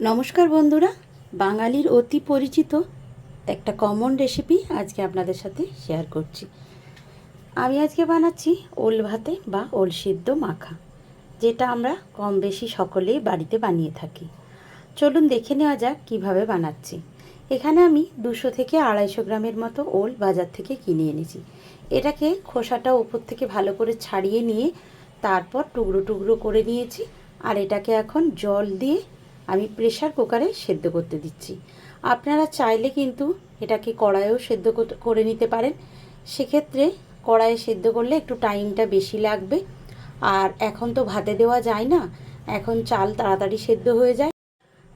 নমস্কার বন্ধুরা, বাঙালির অতি পরিচিত একটা কমন রেসিপি আজকে আপনাদের সাথে শেয়ার করছি। আমি আজকে বানাচ্ছি ওল ভাতে বা ওল সিদ্ধ মাখা, যেটা আমরা কম বেশি সকলেই বাড়িতে বানিয়ে থাকি। চলুন দেখে নেওয়া যাক কীভাবে বানাচ্ছি। এখানে আমি দুশো থেকে আড়াইশো গ্রামের মতো ওল বাজার থেকে কিনে এনেছি। এটাকে খোসাটা উপর থেকে ভালো করে ছাড়িয়ে নিয়ে তারপর টুকরো টুকরো করে নিয়েছি, আর এটাকে এখন জল দিয়ে আমি প্রেশার কুকারে সেদ্ধ করতে দিচ্ছি। আপনারা চাইলে কিন্তু এটাকে কড়াইয়েও সেদ্ধ কর- নিতে পারেন। সেক্ষেত্রে কড়াইয়ে সেদ্ধ করলে একটু টাইমটা বেশি লাগবে। আর এখন তো ভাতে দেওয়া যায় না, এখন চাল তাড়াতাড়ি সেদ্ধ হয়ে যায়।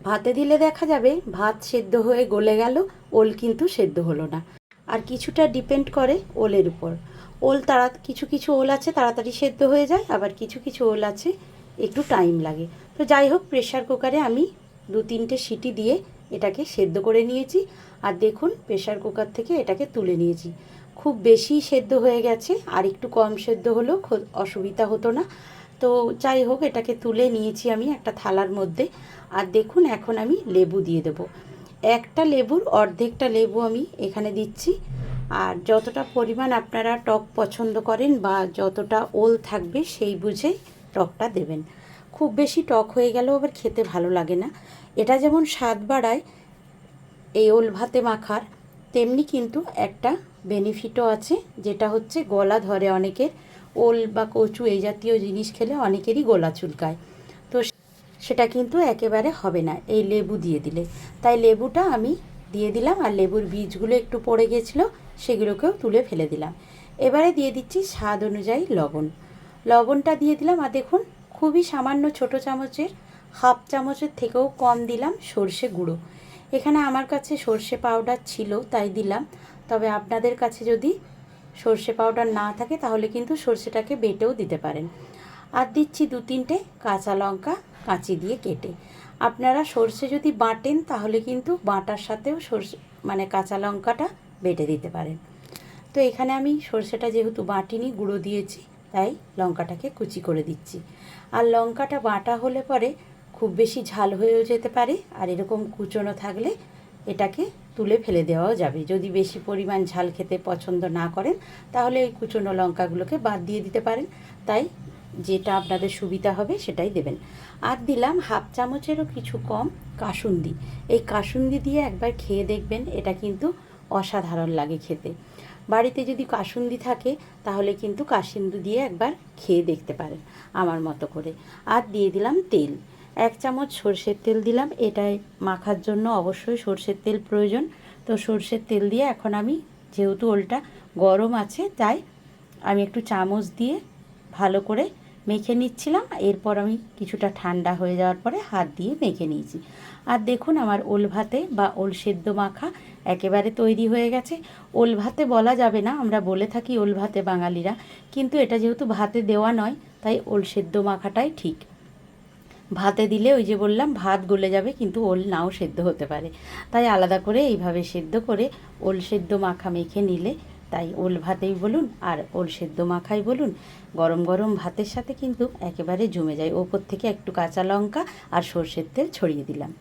ভাতে দিলে দেখা যাবে ভাত সেদ্ধ হয়ে গলে গেল, ওল কিন্তু সেদ্ধ হলো না। আর কিছুটা ডিপেন্ড করে ওলের উপর। ওল তাড়া, কিছু কিছু ওল আছে তাড়াতাড়ি সেদ্ধ হয়ে যায়, আবার কিছু কিছু ওল আছে একটু টাইম লাগে। তো যাই হোক প্রেশার কুকারে আমি দু তিনটে সিটি দিয়ে এটাকে সেদ্ধ করে নিয়েছি। আর দেখুন প্রেশার কুকার থেকে এটাকে তুলে নিয়েছি। খুব বেশি সেদ্ধ হয়ে গেছে, আর একটু কম সেদ্ধ হলেও অসুবিধা হতো না। তো যাই হোক, এটাকে তুলে নিয়েছি আমি একটা থালার মধ্যে। আর দেখুন, এখন আমি লেবু দিয়ে দেবো। একটা লেবুর অর্ধেকটা লেবু আমি এখানে দিচ্ছি। আর যতটা পরিমাণ আপনারা টক পছন্দ করেন বা যতটা ওল থাকবে সেই বুঝে টকটা দেবেন। খুব বেশি টক হয়ে গেলেও আবার খেতে ভালো লাগে না। এটা যেমন স্বাদ বাড়ায়, এই ওল ভাতে মাখার, তেমনি কিন্তু একটা বেনিফিটও আছে, যেটা হচ্ছে গলা ধরে অনেকের। ওল বা কচু এই জাতীয় জিনিস খেলে অনেকেরই গলা চুলকায়। তো সেটা কিন্তু একেবারে হবে না, এই লেবু দিয়ে দিলে। তাই লেবুটা আমি দিয়ে দিলাম, আর লেবুর বীজগুলো একটু পড়ে গেছিল, সেগুলোকেও তুলে ফেলে দিলাম। এবারে দিয়ে দিচ্ছি স্বাদ অনুযায়ী লবণ। লবণটা দিয়ে দিলাম আর দেখুন, খুবই সামান্য ছোট চামচের, হাফ চামচের থেকেও কম দিলাম সর্ষে গুঁড়ো। এখানে আমার কাছে সর্ষে পাউডার ছিল, তাই দিলাম। তবে আপনাদের কাছে যদি সর্ষে পাউডার না থাকে, তাহলে কিন্তু সর্ষেটাকে বেটেও দিতে পারেন। আর দিচ্ছি দু তিনটে কাঁচা লঙ্কা কাঁচি দিয়ে কেটে। আপনারা সর্ষে যদি বাটেন, তাহলে কিন্তু বাটার সাথেও সর্ষে মানে কাঁচা লঙ্কাটা বেটে দিতে পারেন। তো এখানে আমি সর্ষেটা যেহেতু বাটিনি, গুঁড়ো দিয়েছি তাই লঙ্কাটাকে কুচি করে দিচ্ছি। আর লঙ্কাটা বাটা হলে পরে খুব বেশি ঝাল হয়েও যেতে পারে, আর এরকম কুচনো থাকলে এটাকে তুলে ফেলে দেওয়াও যাবে। যদি বেশি পরিমাণ ঝাল খেতে পছন্দ না করেন, তাহলে এই কুচনো লঙ্কাগুলোকে বাদ দিয়ে দিতে পারেন। তাই যেটা আপনাদের সুবিধা হবে সেটাই দেবেন। আর দিলাম হাফ চামচেরও কিছু কম কাসুন্দি। এই কাসুন্দি দিয়ে একবার খেয়ে দেখবেন, এটা কিন্তু অসাধারণ লাগে খেতে। বাড়িতে যদি কাসুন্দি থাকে, তাহলে কিন্তু কাসুন্দি দিয়ে একবার খেয়ে দেখতে পারেন আমার মতো করে। আর দিয়ে দিলাম তেল। এক চামচ সর্ষের তেল দিলাম। এটাই মাখার জন্য অবশ্যই সর্ষের তেল প্রয়োজন। তো সর্ষের তেল দিয়ে এখন আমি যেহেতু ওলটা গরম আছে, তাই আমি একটু চামচ দিয়ে ভালো করে মেখে নিচ্ছিলাম। এরপর আমি কিছুটা ঠান্ডা হয়ে যাওয়ার পরে হাত দিয়ে মেখে নিয়েছি। আর দেখুন আমার ওল ভাতে বা ওল সেদ্ধ মাখা একেবারে তৈরি হয়ে গেছে। ওল ভাতে বলা যাবে না, আমরা বলে থাকি ওল ভাতে বাঙালিরা। কিন্তু এটা যেহেতু ভাতে দেওয়া নয়, তাই ওল সেদ্ধ মাখাটাই ঠিক। ভাতে দিলে ওই যে বললাম, ভাত গলে যাবে, কিন্তু ওল নাও সেদ্ধ হতে পারে। তাই আলাদা করে এইভাবে সেদ্ধ করে ওল সেদ্ধ মাখা মেখে নিলে তাই ওল ভাতেই বলুন আর ওল সেদ্ধ মাখাই বলুন। গরম গরম ভাতের সাথে কিন্তু একেবারে জমে যায়। ওপর থেকে একটু কাঁচা লঙ্কা আর সর্ষের তেল ছড়িয়ে দিলাম।